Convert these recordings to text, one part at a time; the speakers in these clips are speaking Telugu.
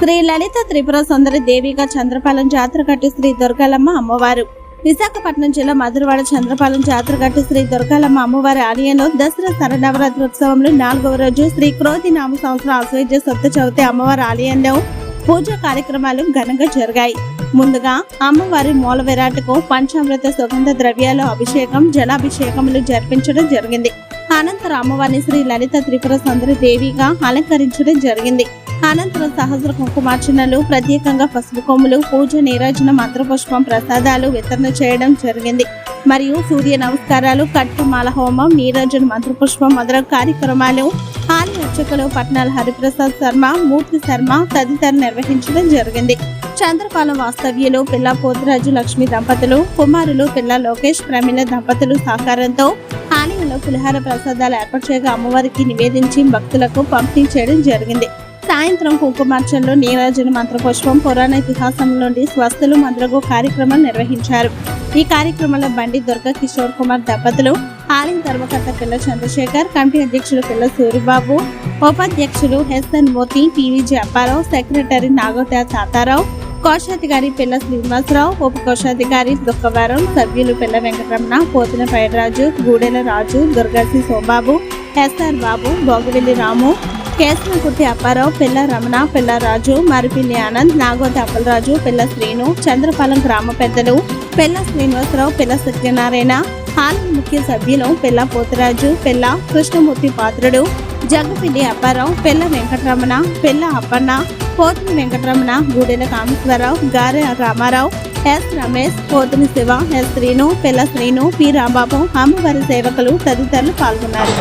శ్రీ లలిత త్రిపుర సుందరి దేవిగా చంద్రపాలెం జాతర కట్టి శ్రీ దుర్గాలమ్మ అమ్మవారు. విశాఖపట్నం జిల్లా మధురవాడ చంద్రపాలెం జాతర కట్టి శ్రీ దుర్గాలమ్మ అమ్మవారి ఆలయంలో దసరా శరనవరాత్రి ఉత్సవంలో నాలుగవ రోజు శ్రీ క్రోతి నామ సంవత్సరం అశ్వైద్య సప్త చవితి అమ్మవారి ఆలయంలో పూజా కార్యక్రమాలు ఘనంగా జరిగాయి. ముందుగా అమ్మవారి మూల విరాటకు పంచామృత సుగంధ ద్రవ్యాల అభిషేకం జలాభిషేకములు జరిపించడం జరిగింది. అనంతరం అమ్మవారిని శ్రీ లలిత త్రిపుర సుందరి దేవిగా అలంకరించడం జరిగింది. అనంతరం సహస్ర కుంకుమార్చనలు ప్రత్యేకంగా పసుపు కొమ్ములు పూజ నీరాజన మంత్రపుష్పం ప్రసాదాలు వితరణ చేయడం జరిగింది. మరియు సూర్య నమస్కారాలు కట్టుమాల హోమం నీరాజన మంత్రపుష్పం మొదలగు కార్యక్రమాలు ఆలయ అర్చకులు పట్నాల హరిప్రసాద్ శర్మ మూర్తి శర్మ తదితరులు నిర్వహించడం జరిగింది. చంద్రపాల వాస్తవ్యులు పిల్ల పోతురాజు లక్ష్మి దంపతులు కుమారులు పిల్ల లోకేష్ ప్రమీల దంపతులు సహకారంతో ఆలయంలో పులిహార ప్రసాదాలు ఏర్పాటు చేయగా అమ్మవారికి నివేదించి భక్తులకు పంపిణీ చేయడం జరిగింది. సాయంత్రం కుంకుమార్చనలో నీరాజన మంత్రపుష్పం పురాణ ఇతిహాసం నుండి స్వస్థలు మంత్రగు కార్యక్రమం నిర్వహించారు. ఈ కార్యక్రమంలో బండి దుర్గ కిషోర్ కుమార్ దంపతులు ఆలయం ధర్మకర్త పిల్ల చంద్రశేఖర్ కమిటీ అధ్యక్షులు పిల్ల సూరిబాబు ఉపాధ్యక్షులు SN Moti TVG Apparao secretary Nagotya Tatarao కోశాధికారి పిల్ల శ్రీనివాసరావు ఉప కోశాధికారి దుఃఖవరం సభ్యులు పిల్ల వెంకటరమణ పోతిన పైడరాజు గూడెల రాజు దుర్గాసి సోబాబు ఎస్ఆర్ బాబు బోగివెల్లి రాము కేశవకుర్తి అప్పారావు పిల్ల రమణ పిల్ల రాజు మరిపిల్లి ఆనంద్ నాగోతి అప్పలరాజు పిల్ల శ్రీను చంద్రపాలెం గ్రామ పెద్దలు పిల్ల శ్రీనివాసరావు పిల్ల సత్యనారాయణ హాలం ముఖ్య సభ్యులు పిల్ల పోతరాజు పిల్ల కృష్ణమూర్తి పాత్రుడు జగ్గపిల్లి అప్పారావు పిల్ల వెంకటరమణ పిల్ల అప్పన్న పోతుని వెంకటరమణ గూడెల కామేశ్వరరావు గారె రామారావు ఎస్ రమేష్ పోతుని శివ ఎస్ శ్రీను పిల్ల శ్రీను పి రాంబాబు అమ్మవారి సేవకులు తదితరులు పాల్గొన్నారు.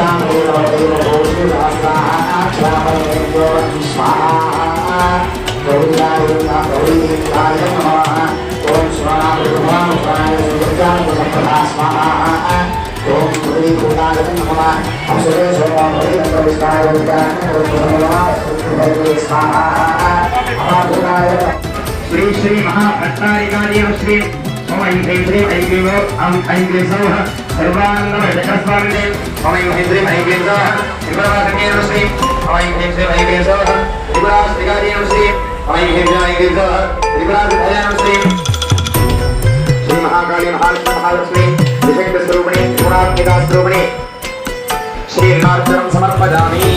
శ్రీ श्री श्री महाभट्टारिकार्य श्री मम ऐन्द्रीं ऐन्द्रीव अहम् ऐन्द्रीसौः सर्वाङ्गमजकस्वामिने मम त्रिपुरवासकेन श्री मम ऐन्द्रीं श्री श्री मम ऐन्द्रीं ऐन्द्रीसौः श्री श्री महाकाली महालक्ष्मी महालक्ष्मी त्रिशक्तिस्वरूपिणी त्रिगुणात्मिकास्वरूपिणी श्रीनार्चनं समर्पयामि।